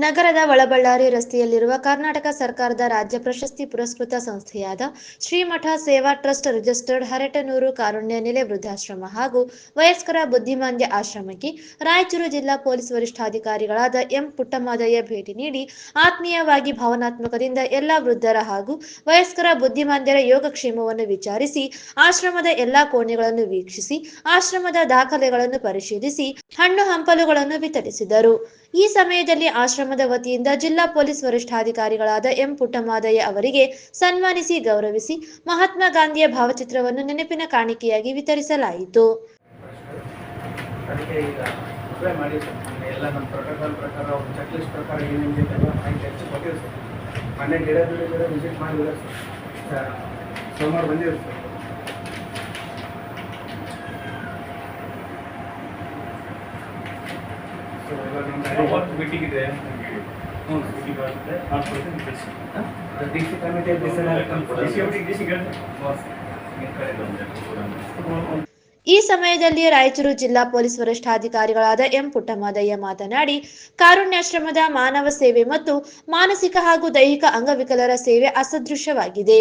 ನಗರದ ಒಳಬಳ್ಳಾರಿ ರಸ್ತೆಯಲ್ಲಿರುವ ಕರ್ನಾಟಕ ಸರ್ಕಾರದ ರಾಜ್ಯ ಪ್ರಶಸ್ತಿ ಪುರಸ್ಕೃತ ಸಂಸ್ಥೆಯಾದ ಶ್ರೀಮಠ ಸೇವಾ ಟ್ರಸ್ಟ್ ರಿಜಿಸ್ಟರ್ಡ್ ಹರಟನೂರು ಕಾರುಣ್ಯ ನೆಲೆ ವೃದ್ಧಾಶ್ರಮ ಹಾಗೂ ವಯಸ್ಕರ ಬುದ್ಧಿಮಾಂದ್ಯ ಆಶ್ರಮಕ್ಕೆ ರಾಯಚೂರು ಜಿಲ್ಲಾ ಪೊಲೀಸ್ ವರಿಷ್ಠಾಧಿಕಾರಿಗಳಾದ ಎಂ ಪುಟ್ಟಮಾದಯ್ಯ ಭೇಟಿ ನೀಡಿ ಆತ್ಮೀಯವಾಗಿ ಭಾವನಾತ್ಮಕದಿಂದ ಎಲ್ಲ ವೃದ್ಧರ ಹಾಗೂ ವಯಸ್ಕರ ಬುದ್ಧಿಮಾಂದ್ಯರ ಯೋಗಕ್ಷೇಮವನ್ನು ವಿಚಾರಿಸಿ, ಆಶ್ರಮದ ಎಲ್ಲಾ ಕೋಣೆಗಳನ್ನು ವೀಕ್ಷಿಸಿ, ಆಶ್ರಮದ ದಾಖಲೆಗಳನ್ನು ಪರಿಶೀಲಿಸಿ, ಹಣ್ಣು ಹಂಪಲುಗಳನ್ನು ವಿತರಿಸಿದರು. ಈ ಸಮಯದಲ್ಲಿ ಆಶ್ರಮದ ವತಿಯಿಂದ ಜಿಲ್ಲಾ ಪೊಲೀಸ್ ವರಿಷ್ಠಾಧಿಕಾರಿಗಳಾದ ಎಂ ಪುಟ್ಟಮಾದಯ್ಯ ಅವರಿಗೆ ಸನ್ಮಾನಿಸಿ ಗೌರವಿಸಿ ಮಹಾತ್ಮ ಗಾಂಧಿಯ ಭಾವಚಿತ್ರವನ್ನು ನೆನಪಿನ ಕಾಣಿಕೆಯಾಗಿ ವಿತರಿಸಲಾಯಿತು. ಸೋಮವಾರ ಈಗ ಸೊ ಇವಾಗ ಮೀಟಿಂಗ್ ಇದೆ ಹ್ಞೂ ಮೀಟಿಂಗ್ ಬರುತ್ತೆ ಕಮಿಟಿ ಈ ಸಮಯದಲ್ಲಿ ರಾಯಚೂರು ಜಿಲ್ಲಾ ಪೊಲೀಸ್ ವರಿಷ್ಠಾಧಿಕಾರಿಗಳಾದ ಎಂ ಪುಟ್ಟಮಾದಯ್ಯ ಮಾತನಾಡಿ ಕಾರುಣ್ಯಾಶ್ರಮದ ಮಾನವ ಸೇವೆ ಮತ್ತು ಮಾನಸಿಕ ಹಾಗೂ ದೈಹಿಕ ಅಂಗವಿಕಲರ ಸೇವೆ ಅಸದೃಶ್ಯವಾಗಿದೆ.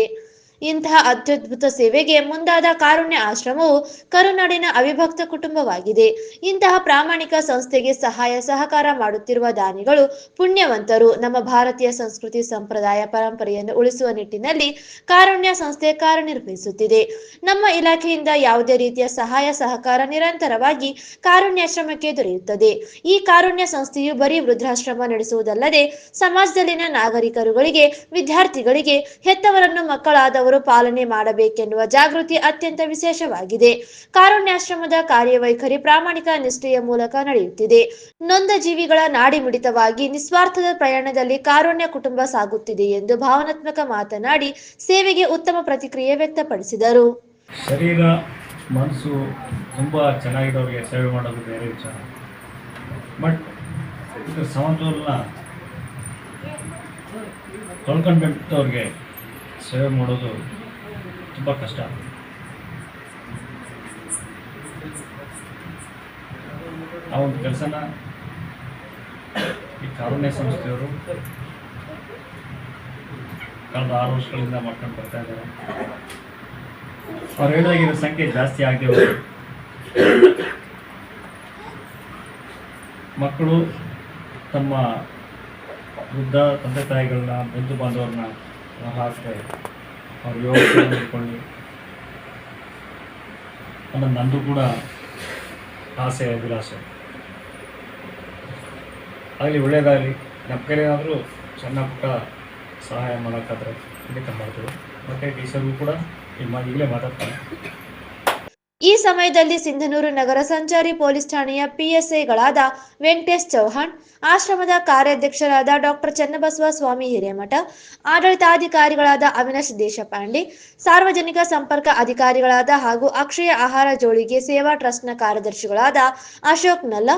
ಇಂತಹ ಅತ್ಯದ್ಭುತ ಸೇವೆಗೆ ಮುಂದಾದ ಕಾರುಣ್ಯ ಆಶ್ರಮವು ಕರುನಾಡಿನ ಅವಿಭಕ್ತ ಕುಟುಂಬವಾಗಿದೆ. ಇಂತಹ ಪ್ರಾಮಾಣಿಕ ಸಂಸ್ಥೆಗೆ ಸಹಾಯ ಸಹಕಾರ ಮಾಡುತ್ತಿರುವ ದಾನಿಗಳು ಪುಣ್ಯವಂತರು. ನಮ್ಮ ಭಾರತೀಯ ಸಂಸ್ಕೃತಿ ಸಂಪ್ರದಾಯ ಪರಂಪರೆಯನ್ನು ಉಳಿಸುವ ನಿಟ್ಟಿನಲ್ಲಿ ಕಾರುಣ್ಯ ಸಂಸ್ಥೆ ಕಾರ್ಯನಿರ್ವಹಿಸುತ್ತಿದೆ. ನಮ್ಮ ಇಲಾಖೆಯಿಂದ ಯಾವುದೇ ರೀತಿಯ ಸಹಾಯ ಸಹಕಾರ ನಿರಂತರವಾಗಿ ಕಾರುಣ್ಯಾಶ್ರಮಕ್ಕೆ ದೊರೆಯುತ್ತದೆ. ಈ ಕಾರುಣ್ಯ ಸಂಸ್ಥೆಯು ಬರೀ ವೃದ್ಧಾಶ್ರಮ ನಡೆಸುವುದಲ್ಲದೆ ಸಮಾಜದಲ್ಲಿನ ನಾಗರಿಕರುಗಳಿಗೆ, ವಿದ್ಯಾರ್ಥಿಗಳಿಗೆ, ಹೆತ್ತವರನ್ನು ಮಕ್ಕಳಾದವರು ಪಾಲನೆ ಮಾಡಬೇಕೆನ್ನುವ ಜಾಗೃತಿ ಅತ್ಯಂತ ವಿಶೇಷವಾಗಿದೆ. ಕಾರುಣ್ಯಾಶ್ರಮದ ಕಾರ್ಯವೈಖರಿ ಪ್ರಾಮಾಣಿಕ ನಿಷ್ಠೆಯ ಮೂಲಕ ನಡೆಯುತ್ತಿದೆ. ನೊಂದ ಜೀವಿಗಳ ನಾಡಿ ಮಿಡಿತವಾಗಿ ನಿಸ್ವಾರ್ಥದ ಪ್ರಯಾಣದಲ್ಲಿ ಕಾರುಣ್ಯ ಕುಟುಂಬ ಸಾಗುತ್ತಿದೆ ಎಂದು ಭಾವನಾತ್ಮಕ ಮಾತನಾಡಿ ಸೇವೆಗೆ ಉತ್ತಮ ಪ್ರತಿಕ್ರಿಯೆ ವ್ಯಕ್ತಪಡಿಸಿದರು. ಶರೀರ, ಮನಸ್ಸು ತುಂಬ ಚೆನ್ನಾಗಿರೋರಿಗೆ ಸೇವೆ ಮಾಡೋದು ಬೇರೆ ವಿಚಾರ. ಬಟ್ ಸಮತೋಲನ ಕಳ್ಕೊಂಡ್ಬಿಟ್ಟವ್ರಿಗೆ ಸೇವೆ ಮಾಡೋದು ತುಂಬ ಕಷ್ಟ ಆ ಒಂದು ಕೆಲಸನ ಈ ಕಾರುಣ್ಯ ಸಂಸ್ಥೆಯವರು ಕಳೆದ ಆರು ವರ್ಷಗಳಿಂದ ಮಾಡ್ಕೊಂಡು ಬರ್ತಾ ಇದ್ದಾರೆ. ಅವ್ರು ಹೇಳಿದಾಗಿರೋ ಸಂಖ್ಯೆ ಜಾಸ್ತಿ ಆಗದೆ ಮಕ್ಕಳು ತಮ್ಮ ವೃದ್ಧ ತಂದೆ ತಾಯಿಗಳನ್ನ, ಬಂಧು ಬಾಂಧವ್ರನ್ನ ಹಾಕಿ ಅವ್ರ ಯೋಗ ನೋಡ್ಕೊಳ್ಳಿ ಅನ್ನೋದು ನಂದು ಕೂಡ ಆಸೆ, ಅಭಿಲಾಷೆ. ಆಗಲಿ ಒಳ್ಳೇದಾಗಲಿ. ನಮ್ಮ ಕೈಲೇನಾದರೂ ಸಣ್ಣ ಪುಟ್ಟ ಸಹಾಯ ಮಾಡೋಕ್ಕಾದ್ರೆ ಖಂಡಿತ ಮಾಡ್ತೀವಿ ಮತ್ತು ಟೀಚರ್ಗೂ ಕೂಡ ಈಗ ಈಗಲೇ ಮಾತಾಡ್ತಾರೆ ಈ ಸಮಯದಲ್ಲಿ ಸಿಂಧನೂರು ನಗರ ಸಂಚಾರಿ ಪೊಲೀಸ್ ಠಾಣೆಯ ಪಿಎಸ್ಐಗಳಾದ ವೆಂಕಟೇಶ್ ಚೌಹಾಣ್, ಆಶ್ರಮದ ಕಾರ್ಯಾಧ್ಯಕ್ಷರಾದ ಡಾಕ್ಟರ್ ಚನ್ನಬಸವ ಸ್ವಾಮಿ ಹಿರೇಮಠ, ಆಡಳಿತಾಧಿಕಾರಿಗಳಾದ ಅವಿನಾಶ್ ದೇಶಪಾಂಡೆ, ಸಾರ್ವಜನಿಕ ಸಂಪರ್ಕ ಅಧಿಕಾರಿಗಳಾದ ಹಾಗೂ ಅಕ್ಷಯ ಆಹಾರ ಜೋಳಿಗೆ ಸೇವಾ ಟ್ರಸ್ಟ್ನ ಕಾರ್ಯದರ್ಶಿಗಳಾದ ಅಶೋಕ್ ನಲ್ಲ,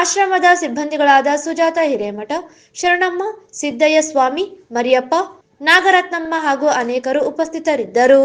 ಆಶ್ರಮದ ಸಿಬ್ಬಂದಿಗಳಾದ ಸುಜಾತ ಹಿರೇಮಠ, ಶರಣಮ್ಮ, ಸಿದ್ದಯ್ಯ ಸ್ವಾಮಿ, ಮರಿಯಪ್ಪ, ನಾಗರತ್ನಮ್ಮ ಹಾಗೂ ಅನೇಕರು ಉಪಸ್ಥಿತರಿದ್ದರು.